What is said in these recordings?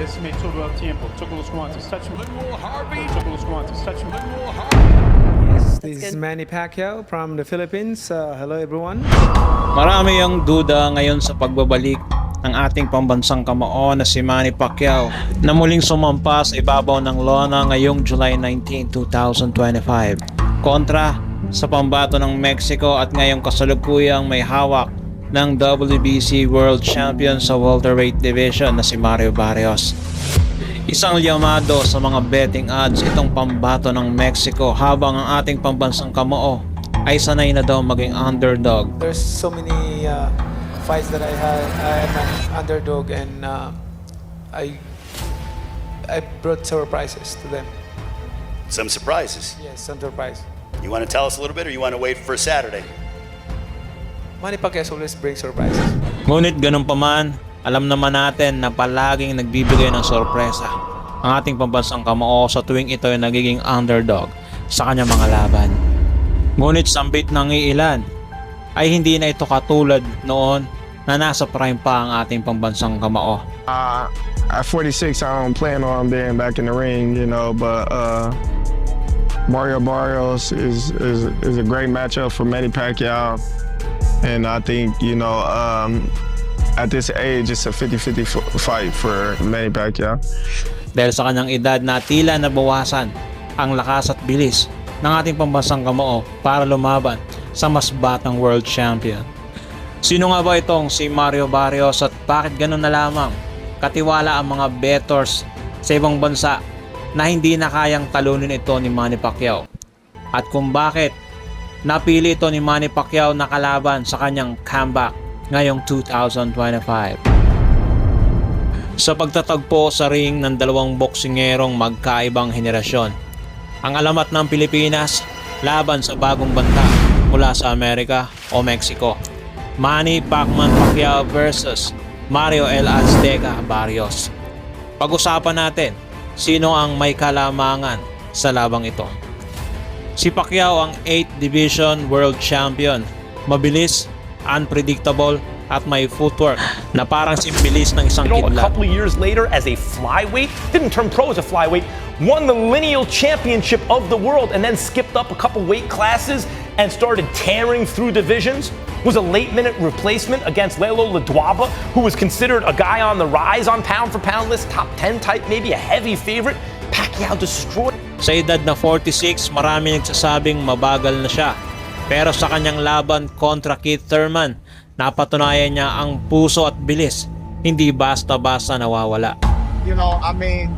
Obedeceme todo el tiempo. Toca los guantes. Touch me. Toca los guantes. Touch me. Yes, this is Manny Pacquiao from the Philippines. Uh, hello everyone. Marami ang duda ngayon sa pagbabalik ng ating pambansang kamao na si Manny Pacquiao na muling sumampa sa ibabaw ng lona ngayong July 19, 2025 kontra sa pambato ng Mexico at ngayong kasalukuyang may hawak ng WBC World Champion sa welterweight division na si Mario Barrios. Isang llamado sa mga betting odds itong pambato ng Mexico habang ang ating pambansang kamao ay sanay na daw maging underdog There's so many uh, fights that I had. I'm an underdog, and uh, I I brought surprises to them. Some surprises. Yes, some surprise. You want to tell us a little bit, or you want to wait for Saturday? Manny Pacquiao always brings surprises. Ngunit ganun pa man, alam naman natin na palaging nagbibigay ng sorpresa ang ating pambansang kamao sa tuwing ito ay nagiging underdog sa kanyang mga laban. Ngunit sambit ng iilan ay hindi na ito katulad noon na nasa prime pa ang ating pambansang kamao. Uh, at 46, I don't plan on being back in the ring, you know, but uh, Mario Barrios is, is, is a great matchup for Manny Pacquiao. And I think, you know, um, at this age, it's a 50 50 fight for Manny Pacquiao. dahil sa kanyang edad na tila nabawasan ang lakas at bilis ng ating pambansang kamao para lumaban sa mas batang world champion. Sino nga ba itong si Mario Barrios at bakit ganun na lamang katiwala ang mga bettors sa ibang bansa na hindi na kayang talunin ito ni Manny Pacquiao? At kung bakit napili ito ni Manny Pacquiao na kalaban sa kanyang comeback ngayong 2025? sa pagtatagpo sa ring ng dalawang boksingerong magkaibang henerasyon. Ang alamat ng Pilipinas laban sa bagong banta mula sa Amerika o Mexico. Manny Pacman Pacquiao versus Mario El Azteca Barrios. Pag-usapan natin sino ang may kalamangan sa labang ito. Si Pacquiao ang 8th Division World Champion. Mabilis, unpredictable, at may footwork na parang simbilis ng isang You know, a kidlat. couple of years later, as a flyweight, didn't turn pro as a flyweight, won the lineal championship of the world, and then skipped up a couple weight classes and started tearing through divisions. Was a late minute replacement against Lelo Ladwaba, who was considered a guy on the rise on pound for pound list, top 10 type, maybe a heavy favorite. Pacquiao destroyed. Sa edad na 46, marami nagsasabing mabagal na siya. Pero sa kanyang laban kontra Keith Thurman, napatunayan niya ang puso at bilis. Hindi basta-basta nawawala. You know, I mean.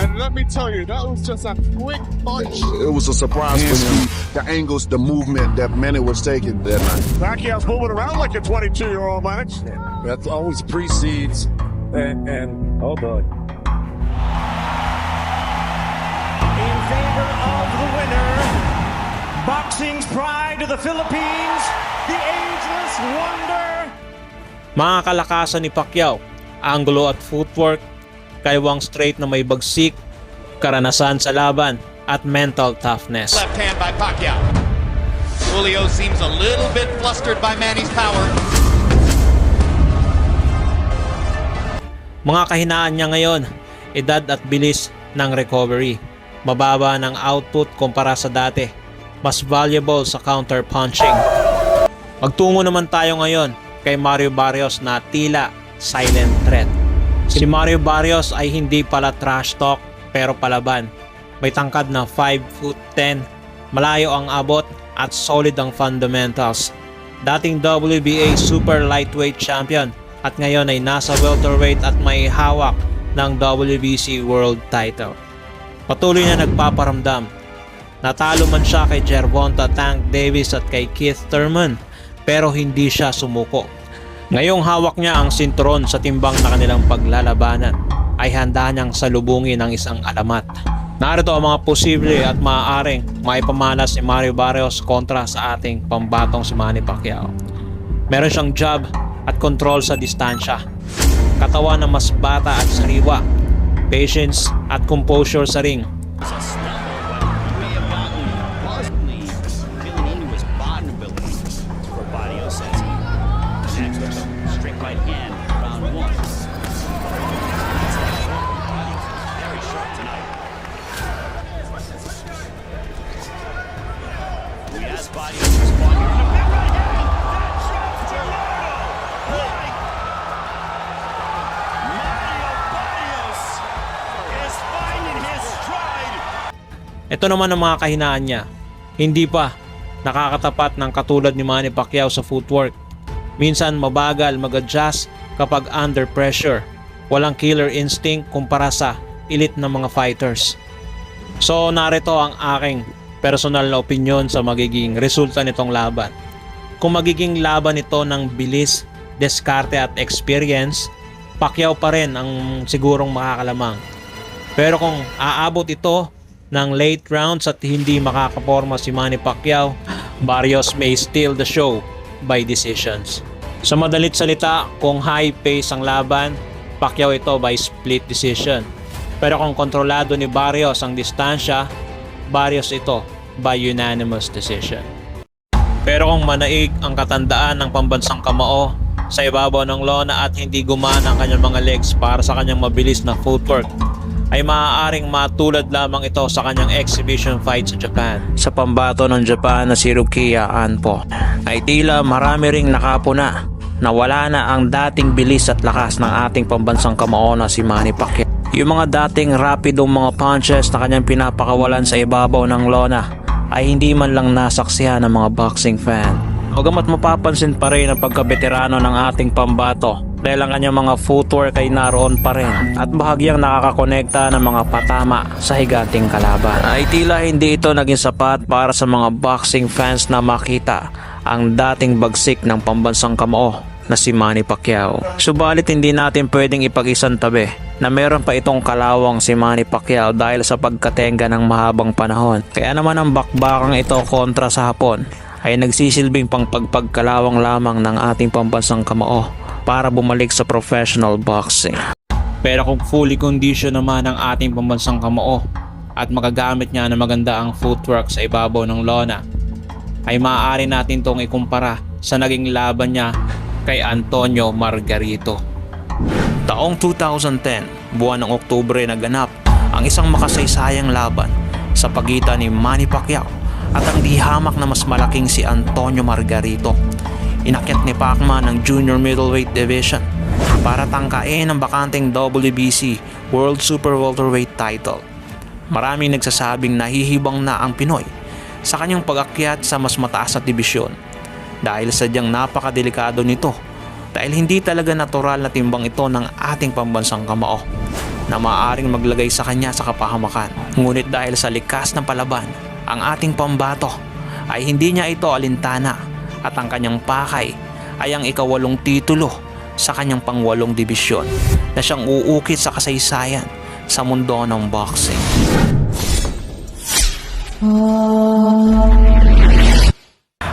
And let me tell you, that was just a quick punch. It was a surprise for me. The angles, the movement that Manny was taking that night. Pacquiao's moving around like a 22 year old, man. That always precedes. And, and oh boy. in favor of the winner. Boxing's pride to the Philippines, the ageless wonder. Mga kalakasan ni Pacquiao, angulo at footwork, kaiwang straight na may bagsik, karanasan sa laban, at mental toughness. Left hand by Pacquiao. Julio seems a little bit flustered by Manny's power. Mga kahinaan niya ngayon, edad at bilis ng recovery. Mababa ng output kumpara sa dati. Mas valuable sa counter punching. Magtungo naman tayo ngayon kay Mario Barrios na tila silent threat. Si Mario Barrios ay hindi pala trash talk pero palaban. May tangkad na 5 foot 10, malayo ang abot at solid ang fundamentals. Dating WBA Super Lightweight Champion at ngayon ay nasa welterweight at may hawak ng WBC World Title. Patuloy na nagpaparamdam. Natalo man siya kay Gervonta Tank Davis at kay Keith Thurman pero hindi siya sumuko. Ngayong hawak niya ang sinturon sa timbang na kanilang paglalabanan ay handa niyang salubungin ang isang alamat. Narito ang mga posible at maaaring maipamalas ni Mario Barrios kontra sa ating pambatong si Manny Pacquiao. Meron siyang jab at control sa distansya. Katawan na mas bata at sariwa. Patience at composure sa ring. Ito naman ang mga kahinaan niya. Hindi pa nakakatapat ng katulad ni Manny Pacquiao sa footwork. Minsan mabagal mag-adjust kapag under pressure. Walang killer instinct kumpara sa elite na mga fighters. So narito ang aking personal na opinion sa magiging resulta nitong laban. Kung magiging laban ito ng bilis, diskarte at experience, Pacquiao pa rin ang sigurong makakalamang. Pero kung aabot ito ng late rounds at hindi makakaporma si Manny Pacquiao, Barrios may steal the show by decisions. Sa madalit salita, kung high pace ang laban, Pacquiao ito by split decision. Pero kung kontrolado ni Barrios ang distansya, Barrios ito by unanimous decision. Pero kung manaig ang katandaan ng pambansang kamao sa ibabaw ng lona at hindi gumana ang kanyang mga legs para sa kanyang mabilis na footwork, ay maaaring matulad lamang ito sa kanyang exhibition fight sa Japan. Sa pambato ng Japan na si Rukiya Anpo, ay tila marami ring nakapuna na wala na ang dating bilis at lakas ng ating pambansang kamao na si Manny Pacquiao. Yung mga dating rapidong mga punches na kanyang pinapakawalan sa ibabaw ng lona ay hindi man lang nasaksihan ng mga boxing fan. Bagamat mapapansin pa rin ang pagkabeterano ng ating pambato dahil ang kanyang mga footwork ay naroon pa rin at bahagyang nakakakonekta ng mga patama sa higanting kalaban. Ay tila hindi ito naging sapat para sa mga boxing fans na makita ang dating bagsik ng pambansang kamao na si Manny Pacquiao. Subalit hindi natin pwedeng ipag-isang tabi na meron pa itong kalawang si Manny Pacquiao dahil sa pagkatenga ng mahabang panahon. Kaya naman ang bakbakang ito kontra sa Hapon ay nagsisilbing pang pagpagkalawang lamang ng ating pambansang kamao para bumalik sa professional boxing. Pero kung fully condition naman ang ating pambansang kamao at magagamit niya na maganda ang footwork sa ibabaw ng lona, ay maaari natin itong ikumpara sa naging laban niya kay Antonio Margarito. Taong 2010, buwan ng Oktubre naganap ang isang makasaysayang laban sa pagitan ni Manny Pacquiao at ang di hamak na mas malaking si Antonio Margarito. Inakyat ni Pacman ng junior middleweight division para tangkain ang bakanteng WBC World Super Welterweight title. Maraming nagsasabing nahihibang na ang Pinoy sa kanyang pag-akyat sa mas mataas na dibisyon dahil sadyang napakadelikado nito dahil hindi talaga natural na timbang ito ng ating pambansang kamao na maaaring maglagay sa kanya sa kapahamakan. Ngunit dahil sa likas ng palaban, ang ating pambato ay hindi niya ito alintana at ang kanyang pakay ay ang ikawalong titulo sa kanyang pangwalong dibisyon na siyang uukit sa kasaysayan sa mundo ng boxing.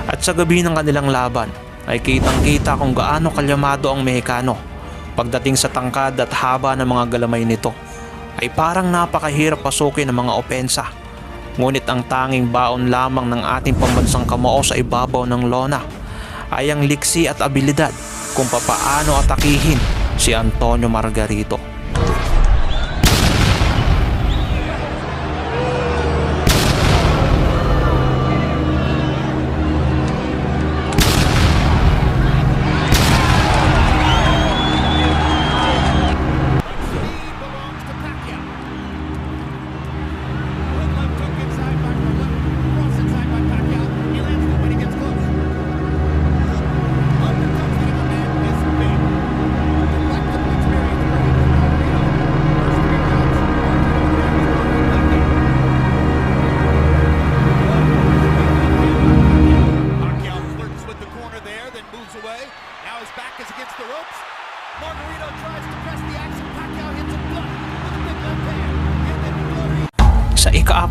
At sa gabi ng kanilang laban ay kitang kita kung gaano kalyamado ang Mexicano. Pagdating sa tangkad at haba ng mga galamay nito ay parang napakahirap pasukin ng mga opensa. Ngunit ang tanging baon lamang ng ating pambansang kamao sa ibabaw ng lona ay ang liksi at abilidad kung papaano atakihin si Antonio Margarito.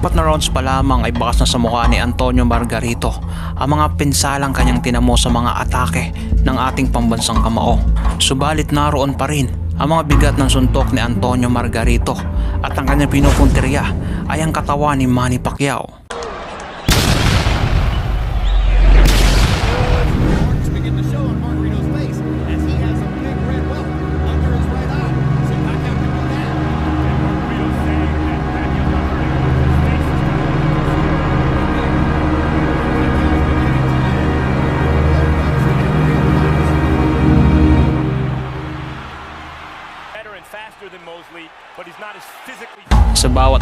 Ikaapat na rounds pa lamang ay bakas na sa mukha ni Antonio Margarito ang mga pinsalang kanyang tinamo sa mga atake ng ating pambansang kamao. Subalit naroon pa rin ang mga bigat ng suntok ni Antonio Margarito at ang kanyang pinupunteriya ay ang katawan ni Manny Pacquiao.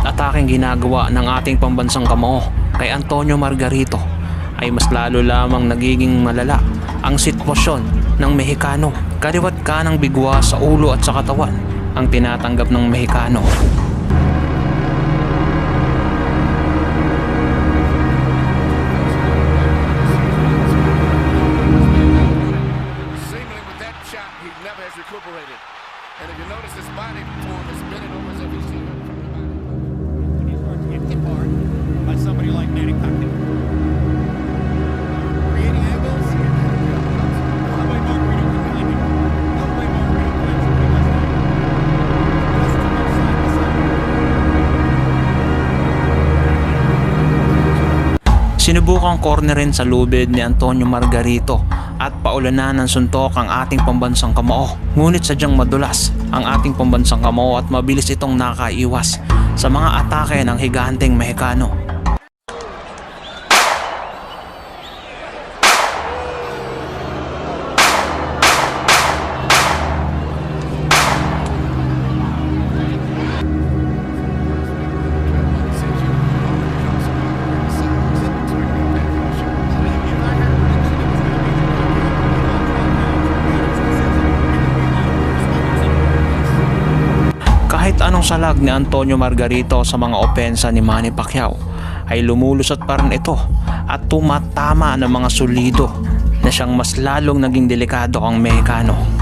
Ataking ginagawa ng ating pambansang kamao kay Antonio Margarito ay mas lalo lamang nagiging malala ang sitwasyon ng Mexicano. Kaliwat ka ng bigwa sa ulo at sa katawan ang tinatanggap ng Mexicano. Seemingly with that shot, he never has recuperated. And if you notice his body Sinubukang cornerin sa lubid ni Antonio Margarito at paulanan ng suntok ang ating pambansang kamao. Ngunit sadyang madulas ang ating pambansang kamao at mabilis itong nakaiwas sa mga atake ng higanteng Mexicano. Kahit anong salag ni Antonio Margarito sa mga opensa ni Manny Pacquiao ay lumulusot pa rin ito at tumatama ng mga solido na siyang mas lalong naging delikado ang Mexicano.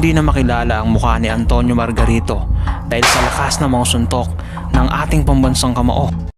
Hindi na makilala ang mukha ni Antonio Margarito dahil sa lakas ng mga suntok ng ating pambansang kamao.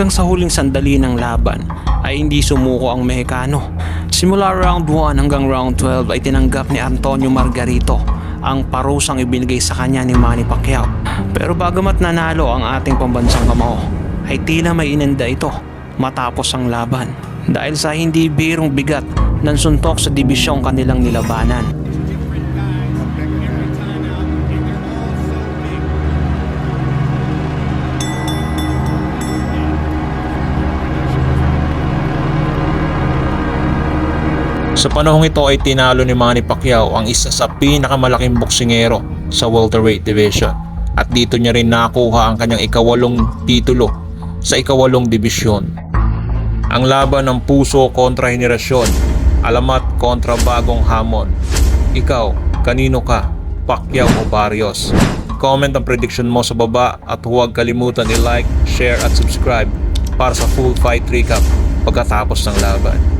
Hanggang sa huling sandali ng laban ay hindi sumuko ang Mexicano. Simula round 1 hanggang round 12 ay tinanggap ni Antonio Margarito ang parusang ibinigay sa kanya ni Manny Pacquiao. Pero bagamat nanalo ang ating pambansang kamao, ay tila may inenda ito matapos ang laban dahil sa hindi birong bigat ng suntok sa dibisyong kanilang nilabanan. Sa panahong ito ay tinalo ni Manny Pacquiao ang isa sa pinakamalaking boksingero sa welterweight division. At dito niya rin nakuha ang kanyang ikawalong titulo sa ikawalong dibisyon. Ang laban ng puso kontra henerasyon, alamat kontra bagong hamon. Ikaw, kanino ka? Pacquiao o Barrios? I-comment ang prediction mo sa baba at huwag kalimutan i-like, share at subscribe para sa full fight recap pagkatapos ng laban.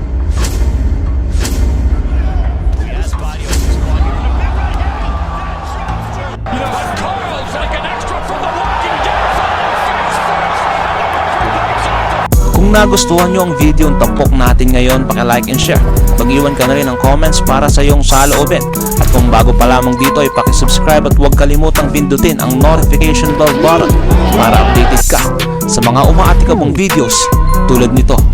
Kung nagustuhan nyo ang video ng tampok natin ngayon, like and share. Mag-iwan ka na rin ng comments para sa iyong saloobin. At kung bago pa lamang dito ay subscribe at huwag kalimutang pindutin ang notification bell button para updated ka sa mga umaatikabong videos tulad nito.